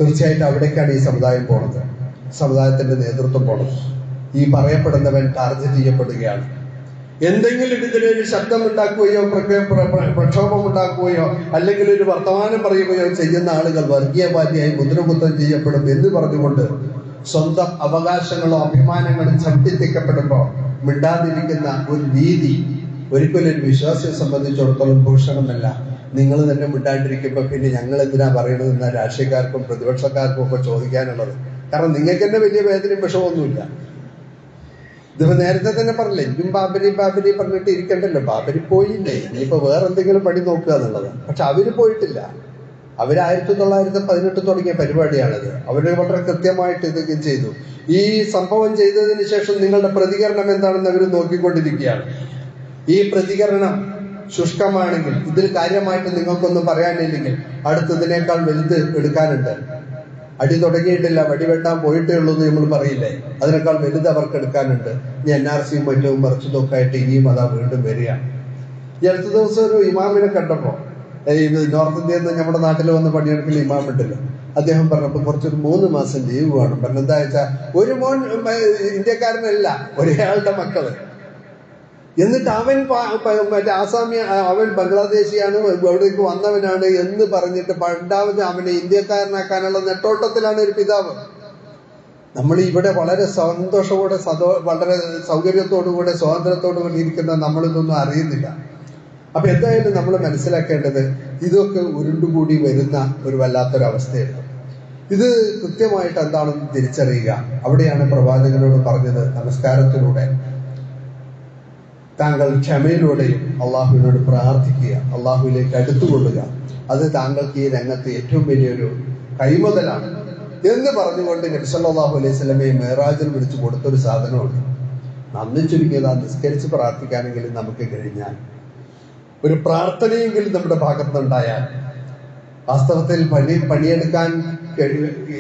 തീർച്ചയായിട്ടും അവിടേക്കാണ് ഈ സമുദായം പോണത്. സമുദായത്തിന്റെ നേതൃത്വം പോണത്. ഈ പറയപ്പെടുന്നവൻ ടാർഗറ്റ് ചെയ്യപ്പെടുകയാണ്. എന്തെങ്കിലും ഇതിലൊരു ശബ്ദം ഉണ്ടാക്കുകയോ പ്രക- പ്ര- പ്ര- പ്രക്ഷോഭം ഉണ്ടാക്കുകയോ അല്ലെങ്കിൽ ഒരു വർത്തമാനം പറയുകയോ ചെയ്യുന്ന ആളുകൾ വർഗീയവാദിയായി മുദ്രകുത്തം ചെയ്യപ്പെടും എന്ന് പറഞ്ഞുകൊണ്ട് സ്വന്തം അവകാശങ്ങളോ അഭിമാനങ്ങളും ചവിട്ടിത്തിക്കപ്പെടുമ്പോൾ മിണ്ടാതിരിക്കുന്ന ഒരു രീതി ഒരിക്കലും ഒരു വിശ്വാസിയെ സംബന്ധിച്ചിടത്തോളം ഭൂഷണമല്ല. നിങ്ങൾ തന്നെ മിണ്ടാണ്ടിരിക്കുമ്പോൾ പിന്നെ ഞങ്ങൾ എന്തിനാ പറയണത് എന്നാൽ രാഷ്ട്രീയക്കാർക്കും പ്രതിപക്ഷക്കാർക്കും ഒക്കെ ചോദിക്കാനുള്ളത്. കാരണം നിങ്ങൾക്ക് തന്നെ വലിയ വേദനയും വിഷമൊന്നുമില്ല ഇതിപ്പോ നേരത്തെ തന്നെ പറഞ്ഞില്ലേ ഇതും ബാബരി ബാബരി പറഞ്ഞിട്ട് ഇരിക്കണ്ടല്ലോ. ബാബരി പോയില്ലേ ഇനിയിപ്പോ വേറെ എന്തെങ്കിലും പണി നോക്കുക എന്നുള്ളത്. പക്ഷെ അവർ പോയിട്ടില്ല. അവർ ആയിരത്തി തൊള്ളായിരത്തി പതിനെട്ട് തുടങ്ങിയ പരിപാടിയാണിത്. അവർ വളരെ കൃത്യമായിട്ട് ഇതൊക്കെ ചെയ്തു. ഈ സംഭവം ചെയ്തതിന് ശേഷം നിങ്ങളുടെ പ്രതികരണം എന്താണെന്ന് അവർ നോക്കിക്കൊണ്ടിരിക്കുകയാണ്. ഈ പ്രതികരണം ശുഷ്കമാണെങ്കിൽ ഇതിൽ കാര്യമായിട്ട് നിങ്ങൾക്കൊന്നും പറയാനില്ലെങ്കിൽ അടുത്തതിനേക്കാൾ വലുത് എടുക്കാനുണ്ട്. അടി തുടങ്ങിയിട്ടില്ല വടിവെട്ടാൻ പോയിട്ടേ ഉള്ളൂ എന്ന് നമ്മൾ പറയില്ലേ? അതിനേക്കാൾ വലുത് അവർക്ക് എടുക്കാനുണ്ട്. ഇനി എൻ ആർ സിയും മറ്റും മറിച്ചതൊക്കെ ആയിട്ട് ഇനിയും അതാ വീണ്ടും വരികയാണ് ഈ അടുത്ത ദിവസം ഒരു ഇമാമിനെ കണ്ടപ്പോ ഏ, ഇത് നോർത്ത് ഇന്ത്യയിൽ നിന്ന് നമ്മുടെ നാട്ടിൽ വന്ന് പണിയെടുക്കൽ ഇമാം ഉണ്ടല്ലോ. അദ്ദേഹം പറഞ്ഞപ്പോൾ കുറച്ചൊരു മൂന്ന് മാസം ലീവ് വേണം. പറഞ്ഞെന്താ വെച്ചാൽ ഒരു മോൻ ഇന്ത്യക്കാരനല്ല ഒരാളുടെ മക്കൾ. എന്നിട്ട് അവൻ മറ്റേ ആസാമി അവൻ ബംഗ്ലാദേശിയാണ് അവിടേക്ക് വന്നവനാണ് എന്ന് പറഞ്ഞിട്ട് പണ്ടാമത് അവനെ ഇന്ത്യക്കാരനാക്കാനുള്ള നെട്ടോട്ടത്തിലാണ് ഒരു പിതാവ്. നമ്മൾ ഇവിടെ വളരെ സന്തോഷത്തോടെ സതോ വളരെ സൗകര്യത്തോടുകൂടെ സ്വാതന്ത്ര്യത്തോടുകൂടി ഇരിക്കുന്ന നമ്മളിതൊന്നും അറിയുന്നില്ല. അപ്പൊ എന്തായാലും നമ്മൾ മനസ്സിലാക്കേണ്ടത് ഇതൊക്കെ ഉരുണ്ടുകൂടി വരുന്ന ഒരു വല്ലാത്തൊരവസ്ഥയുണ്ട് ഇത് കൃത്യമായിട്ട് എന്താണെന്ന് തിരിച്ചറിയുക? അവിടെയാണ് പ്രവാചകനോട് പറഞ്ഞത് നമസ്കാരത്തിലൂടെ. താങ്കൾ ക്ഷമയിലൂടെയും അള്ളാഹുവിനോട് പ്രാർത്ഥിക്കുക അള്ളാഹുവിലേക്ക് അടുത്തുകൊള്ളുക. അത് താങ്കൾക്ക് ഈ രംഗത്ത് ഏറ്റവും വലിയൊരു കൈമുതലാണ് എന്ന് പറഞ്ഞുകൊണ്ട് നബിസല്ലാഹു അലൈഹി സ്വലമയെ മേറാജിൽ വിളിച്ചു കൊടുത്തൊരു സാധനമുണ്ട്. നന്ദി ചുരുങ്ങിയത് ആ നിസ്കരിച്ച് പ്രാർത്ഥിക്കാനെങ്കിലും നമുക്ക് കഴിഞ്ഞാൽ. ഒരു പ്രാർത്ഥനയെങ്കിലും നമ്മുടെ ഭാഗത്തുനിന്നുണ്ടായാൽ വാസ്തവത്തിൽ പണി പണിയെടുക്കാൻ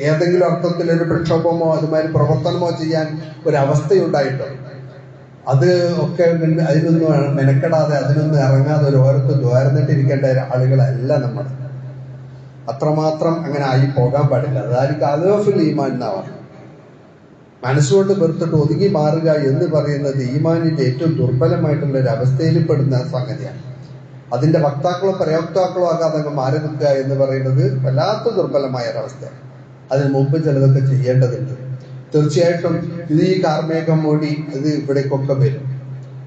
ഏതെങ്കിലും അർത്ഥത്തിൽ ഒരു പ്രക്ഷോഭമോ അതുമാതിരി പ്രവർത്തനമോ ചെയ്യാൻ ഒരവസ്ഥയുണ്ടായിട്ടോ അത് ഒക്കെ അതിനൊന്നും മെനക്കെടാതെ അതിനൊന്നും ഇറങ്ങാതെ ഒരു ഓരത്ത് ദ്വാരന്നിട്ടിരിക്കേണ്ട ആളുകളല്ല നമ്മൾ അത്രമാത്രം അങ്ങനെ ആയി പോകാൻ പാടില്ല. അതായിരിക്കും അലോഫിൽ ഈമാൻ എന്നാ മനസ്സുകൊണ്ട് വെറുത്തിട്ട് ഒതുങ്ങി മാറുക എന്ന് പറയുന്നത് ഈമാനിന്റെ ഏറ്റവും ദുർബലമായിട്ടുള്ള ഒരു അവസ്ഥയിൽ പെടുന്ന സംഗതിയാണ്. അതിന്റെ വക്താക്കളോ പ്രയോക്താക്കളോ ആകാതെ അങ്ങ് മാറി നിൽക്കുക എന്ന് പറയുന്നത് വല്ലാത്ത ദുർബലമായ ഒരവസ്ഥയാണ് അതിന് മുമ്പ് ചിലതൊക്കെ ചെയ്യേണ്ടതുണ്ട്. തീർച്ചയായിട്ടും ഇത് ഈ കാർമേഘം മൂടി അത് ഇവിടേക്കൊക്കെ വരും.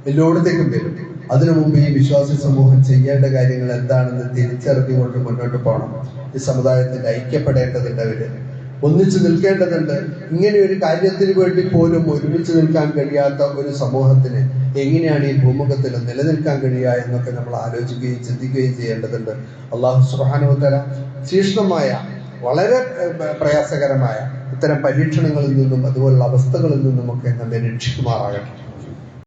എല്ലായിടത്തേക്കും വരും. അതിനു മുമ്പ് ഈ വിശ്വാസി സമൂഹം ചെയ്യേണ്ട കാര്യങ്ങൾ എന്താണെന്ന് തിരിച്ചറിഞ്ഞുകൊണ്ട് മുന്നോട്ട് പോകണം. ഈ സമുദായത്തിൽ ഐക്യപ്പെടേണ്ടതുണ്ട് അവർ. ഒന്നിച്ചു നിൽക്കേണ്ടതുണ്ട്. ഇങ്ങനെ ഒരു കാര്യത്തിന് വേണ്ടി പോലും ഒരുമിച്ച് നിൽക്കാൻ കഴിയാത്ത ഒരു സമൂഹത്തിന് എങ്ങനെയാണ് ഈ ഭൂമുഖത്തിൽ നിലനിൽക്കാൻ കഴിയുക എന്നൊക്കെ നമ്മൾ ആലോചിക്കുകയും ചിന്തിക്കുകയും ചെയ്യേണ്ടതുണ്ട്. അള്ളാഹു സുബാനുത്തര തീക്ഷ്ണമായ വളരെ പ്രയാസകരമായ ഇത്തരം പരീക്ഷണങ്ങളിൽ നിന്നും അതുപോലുള്ള അവസ്ഥകളിൽ നിന്നും ഒക്കെ നമ്മെ രക്ഷിക്കുമാറാകട്ടെ